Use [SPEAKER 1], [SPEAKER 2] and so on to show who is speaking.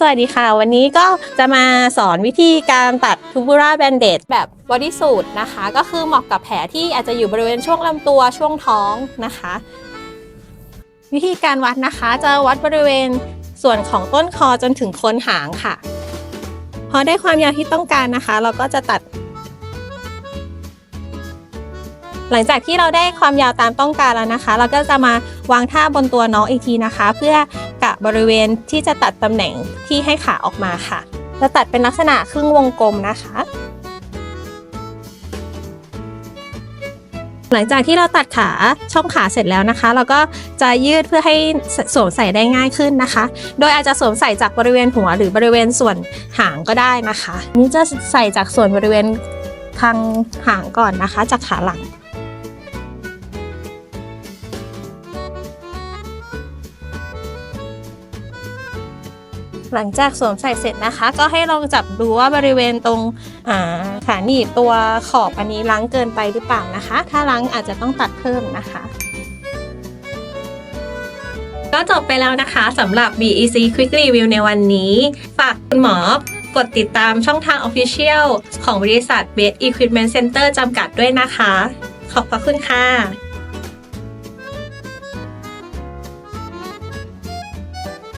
[SPEAKER 1] สวัสดีค่ะ วันนี้ก็จะมาสอนวิธีการตัดทูบูราแบนเดตแบบบอดี้สูทนะคะ ก็คือเหมาะกับแผลที่อาจจะอยู่บริเวณช่วงลำตัวช่วงท้องนะคะ วิธีการวัดนะคะ จะวัดบริเวณส่วนของต้นคอจนถึงโคนหางค่ะ พอได้ความยาวที่ต้องการนะคะ เราก็จะตัด หลังจากที่เราได้ความยาวตามต้องการแล้วนะคะ เราก็จะมาวางท่าบนตัวน้องอีกทีนะคะ เพื่อกะบริเวณที่จะตัดตำแหน่งที่ให้ขาออกมาค่ะจะตัดเป็นลักษณะครึ่งวงกลมนะคะ หลังจากที่เราตัดขาช่องขาเสร็จแล้วนะคะ เราก็จะยืดเพื่อให้สวมใส่ได้ง่ายขึ้นนะคะ โดยอาจจะสวมใส่จากบริเวณหัวหรือบริเวณส่วนหางก็ได้นะคะ นี่จะใส่จากส่วนบริเวณทางหางก่อนนะคะ จากขาหลัง หลังจากสวมใส่เสร็จนะคะ ก็ให้ลองจับดูว่าบริเวณตรงาขาหนีบตัวขอบอันนี้ล้างเกินไปหรือเปล่านะคะ ถ้าล้างอาจจะต้องตัดเพิ่มนะคะก็จบไปแล้วนะคะสำหรับ BEC Quick Review ในวันนี้ ฝากคุณหมอกดติดตามช่องทาง Official ของบริษัท Best Equipment Center จำกัดด้วยนะคะ ขอบพระคุณค่ะ